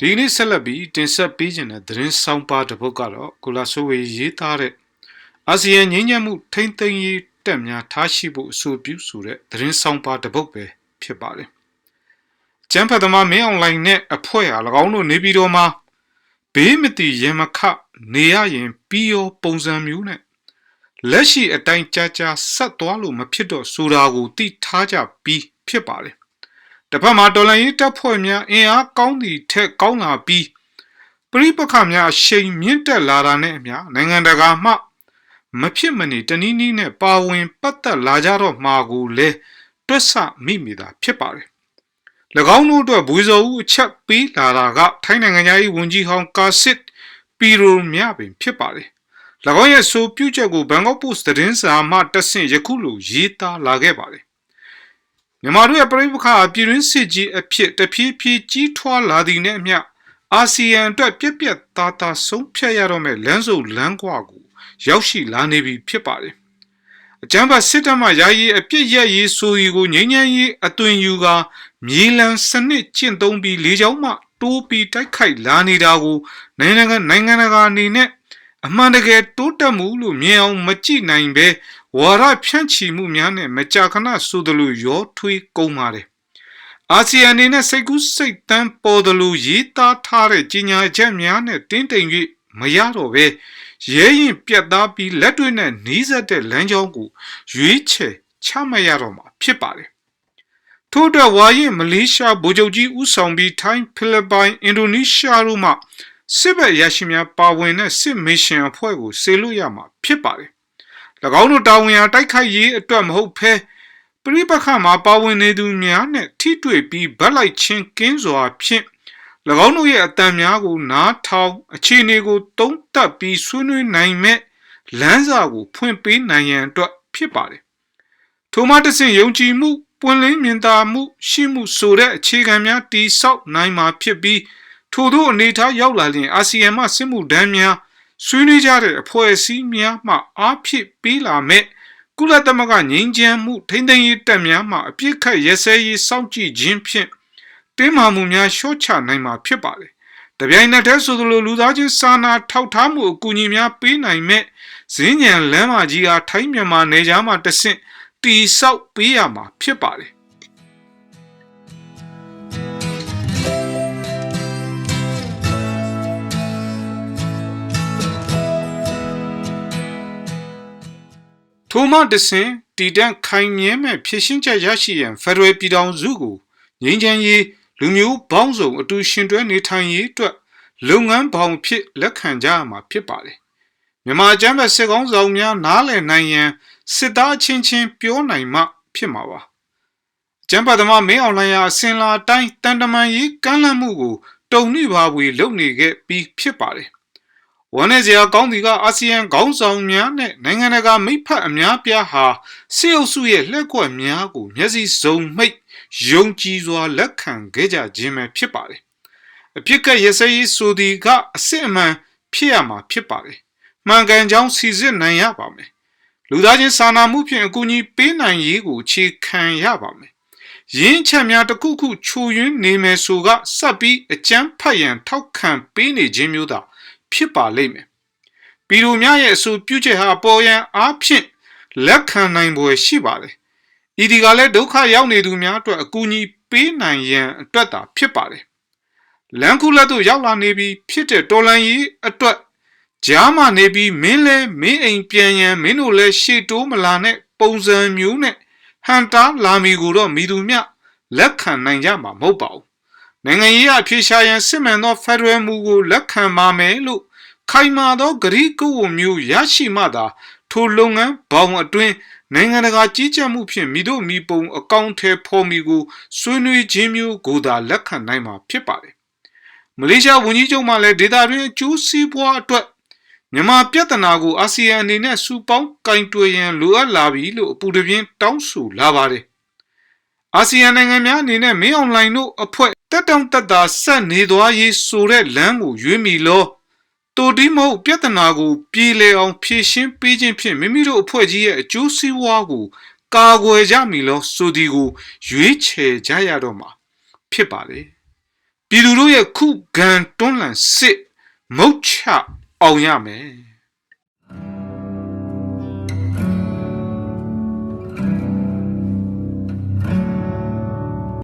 ဒီနေ့ဆက်လက်ပြီးတင်ဆက်ပေးခြင်းတဲ့သတင်းဆောင်ပါတစ်ပုဒ်ကတော့ကိုလာဆိုဝေရေးသားတဲ့အာဆီယံငြိမ်းချမ်းမှုထိမ့်သိမ်းရေးတက်များထားရှိဖို့အဆိုပြုဆိုတဲ့သတင်းဆောင်ပါတစ်ပုဒ်ပဲဖြစ်ပါတယ်။ကျန်းဖတ်သမားမင်းအွန်လိုင်းနဲ့အဖွဲ့ဟာ၎င်းတို့နေပြည်တော်မှာဘေးမတိရမခနေရရင်ပြီးရောပုံစံမျိုးနဲ့လက်ရှိအတိုင်းကြာကြာဆက်သွားလို့မဖြစ်တော့ဆိုတာကိုသိထားကြပြီးဖြစ်ပါတယ်။ တစ်ဖက်မှာတော်လန်ရေးတပ်ဖွဲ့များအင်အားကောင်းသည့်ထက်ကောင်းလာပြီးပရိပခများအရှိန်မြင့်တက်လာတာနဲ့အမျှနိုင်ငံတကာမှမဖြစ်မနေတနည်းနည်းနဲ့ပါဝင်ပတ်သက်လာကြတော့မှာကိုလည်းတွက်ဆမိမိတာဖြစ်ပါတယ်။၎င်းတို့အတွက်ဘူဇော်ဦးအချက်ပေးလာတာကထိုင်းနိုင်ငံသား၏ဝန်ကြီးဟောင်းကာစစ်ပီရိုမြပင်ဖြစ်ပါတယ်။၎င်းရဲ့ဆိုပြုချက်ကိုဘန်ကောက်ပို့စ်သတင်းစာမှတဆင့်ယခုလိုရေးသားလာခဲ့ပါတယ်။ မြန်မာတို့ရဲ့ပြည်ပခါပြည်တွင်းစစ်ကြီးအဖြစ်တဖြည်းဖြည်းကြီးထွားလာသည်နဲ့အမျှအာဆီယံအတွက်ပြက်ပြက်သားသားဆုံးဖြတ်ရတော့မဲ့လမ်းစုံလမ်းကွာကိုရောက်ရှိလာနေပြီဖြစ်ပါတယ်။အကြမ်းဖက်စစ်တပ်မှယာယီအပြစ်ရက်ရေးဆိုရီကိုငြိမ်းချမ်းရေးအသွင်ယူကာမြေလံစနစ်ကျင့်သုံးပြီးလေကြောင်းမှတိုးပြီးတိုက်ခိုက်လာနေတာကိုနိုင်ငံကနိုင်ငံတကာအနေနဲ့အမှန်တကယ်တိုးတက်မှုလို့မြင်အောင်မကြည့်နိုင်ပဲ ဝါရဖြန့်ချီမှုများနဲ့မကြာခဏဆိုသလိုရောထွေးကုန်ပါတယ်။အာဆီယံအနေနဲ့စိတ်ကူးစိတ်တမ်းပေါ်သလိုရေးသားထားတဲ့ကြီးညာချက်များနဲ့တင်းတိမ်၍မရတော့ပဲရဲရင်ပြတ်သားပြီးလက်တွေ့နဲ့နှီးစက်တဲ့လမ်းကြောင်းကိုရွေးချယ်ချမှတ်ရတော့မှာဖြစ်ပါတယ်။ထို့အတွက်ဝါရင်မလေးရှားဗိုလ်ချုပ်ကြီးဦးဆောင်ပြီးထိုင်းဖိလစ်ပိုင်အင်ဒိုနီးရှားတို့မှစစ်ဘက်ရရှိများပါဝင်တဲ့စစ်မစ်ရှင်အဖွဲ့ကိုဆေလွတ်ရမှာဖြစ်ပါတယ်။၎ င်းတို့တာဝန်အားတိုက်ခိုက်ရေးအတွက်မဟုတ်ဘဲပြိပခမှာပါဝင်နေသူများနဲ့ထိတွေ့ပြီးဗတ်လိုက်ချင်းကင်းစွာဖြင့်၎င်းတို့ရဲ့အတန်များကိုနားထောင်အခြေအနေကိုတုံးတက်ပြီးဆွေးနွေးနိုင်မဲ့လမ်းစာကိုဖွင့်ပေးနိုင်ရန်အတွက်ဖြစ်ပါတယ်။ထိုမှတဆင့်ယုံကြည်မှုပွင့်လင်းမြင်သာမှုရှိမှုဆိုတဲ့အခြေခံများတည်ဆောက်နိုင်မှာဖြစ်ပြီးထို့သောအနေထားရောက်လာရင်အာဆီယံမှစစ်မှုထမ်းများ ဆွေးနွေးကြတဲ့အဖွဲ့အစည်းများမှအားဖြည့်ပေးလာမဲ့ကုလသမဂ္ဂငြိမ်းချမ်းမှုထိန်းသိမ်းရေးတပ်များမှအပြစ်ခတ်ရစဲရေးစောင့်ကြည့်ခြင်းဖြင့်တင်းမာမှုများလျှော့ချနိုင်မှာဖြစ်ပါတယ်။တပြိုင်နက်တည်းဆိုသလိုလူသားချင်းစာနာထောက်ထားမှုအကူအညီများပေးနိုင်မဲ့ဈဉ္ဉံလမ်းမကြီးအားထိုင်းမြန်မာနယ်ခြားမှာတဆင့်တီဆောက်ပေးရမှာဖြစ်ပါတယ်။။ ထိုမှတဆင်တည်တံ့ခိုင်မြဲမဲ့ဖြစ်ရှင်းချက်ရရှိရန်ဖက်ဒရယ်ပြည်ထောင်စုကိုငြိမ်းချမ်းရေးလူမျိုးပေါင်းစုံအတူရှင်တွဲနေထိုင်ရေးအတွက်လုပ်ငန်းပေါင်းဖြစ်လက်ခံကြရမှာဖြစ်ပါတယ်။မြန်မာကျမ်းဘတ်စစ်ကောင်းဆောင်များနားလည်နိုင်ရန်စစ်သားချင်းချင်းပြောနိုင်မှဖြစ်မှာပါ။ကျမ်းပတ်သမားမင်းအောင်လှိုင်ရာအစင်လာတိုင်းတန်တမန်ရေးကမ်းလှမ်းမှုကိုတုံနှိပါဝေလုပ်နေခဲ့ပြီးဖြစ်ပါတယ်။ ဝန်내စရာကောင်းဒီကအာဆီယံခေါင်းဆောင်များနဲ့နိုင်ငံတကာမိဖက်အများပြားဟာစစ်အုပ်စုရဲ့လက်ကွက်များကိုမျက်စိစုံမိတ်ယုံကြည်စွာလက်ခံခဲ့ကြခြင်းပဲဖြစ်ပါတယ်။အဖြစ်ကရစရေးဆိုဒီကအစစ်အမှန်ဖြစ်ရမှာဖြစ်ပါတယ်။မှန်ကန်ကြောင်းစီစစ်နိုင်ရပါမယ်။လူသားချင်းစာနာမှုဖြင့်အကူအညီပေးနိုင်ရေးကိုခြေခံရပါမယ်။ရင်းချက်များတစ်ခုခုခြုံရင်းနေမယ်ဆိုကစပ်ပြီးအကျန်းဖတ်ရန်ထောက်ခံပေးနေခြင်းမျိုးသာ ဖြစ်ပါလိမ့်မယ်။ပြည်သူများရဲ့အဆိုပြုချက်ဟာပေါ်ရန်အားဖြင့်လက်ခံနိုင်ပွဲရှိပါတယ်။ဤဒီကလည်းဒုက္ခရောက်နေသူများအတွက်အကူအညီပေးနိုင်ရန်အတွက်သာဖြစ်ပါတယ်။လန်ကူလက်တို့ရောက်လာနေပြီးဖြစ်တဲ့တော်လန်ကြီးအတွက်ကြားမှနေပြီးမင်းလဲမင်းအိမ်ပြန်ရန်မင်းတို့လဲရှေ့တိုးမလာနဲ့ပုံစံမျိုးနဲ့ဟန်တာလာမီကိုတော့မိသူမြလက်ခံနိုင်ကြမှာမဟုတ်ပါဘူး။ နိုင်ငံရေးအဖြစ်ရှာရန်စစ်မှန်သောဖက်ဒရယ်မူကိုလက်ခံပါမယ်လို့ခိုင်မာသောဂရီကုဝမျိုးရရှိမှသာထိုလုပ်ငန်းဘောင်အတွင်းနိုင်ငံတကာကြီးကြပ်မှုဖြင့်မိတို့မိပုံအကောင့်ထဲဖော်မီကိုဆွေးနွေးခြင်းမျိုးကိုသာလက်ခံနိုင်မှာဖြစ်ပါတယ်။မလေးရှားဝန်ကြီးချုပ်မှလည်းဒေတာတွင်အကျိုးစီးပွားအတွက်မြန်မာပြဿနာကိုအာဆီယံအနေနဲ့စူပေါင်းကင်တွယ်ရန်လိုအပ်လာပြီလို့အပူတပြင်းတောင်းဆိုလာပါတယ်။ အာဆီယံနိုင်ငံများအနေနဲ့မင်းအွန်လိုင်းတို့အဖွဲ့တက်တောင့်တက်တာဆက်နေသွားရေးဆိုတဲ့လမ်းကိုရွေးမိလို့တိုဒီမဟုတ်ပြဿနာကိုပြေလည်အောင်ဖြေရှင်းပေးခြင်းဖြင့်မိမိတို့အဖွဲ့ကြီးရဲ့အကျိုးစီးပွားကိုကာကွယ်ကြမည်လို့ဆိုဒီကိုရွေးချယ်ကြရတော့မှာဖြစ်ပါလေပြပြည်သူတို့ရဲ့ခုခံတွန်းလှန်စစ်မုတ်ချအောင်ရမယ်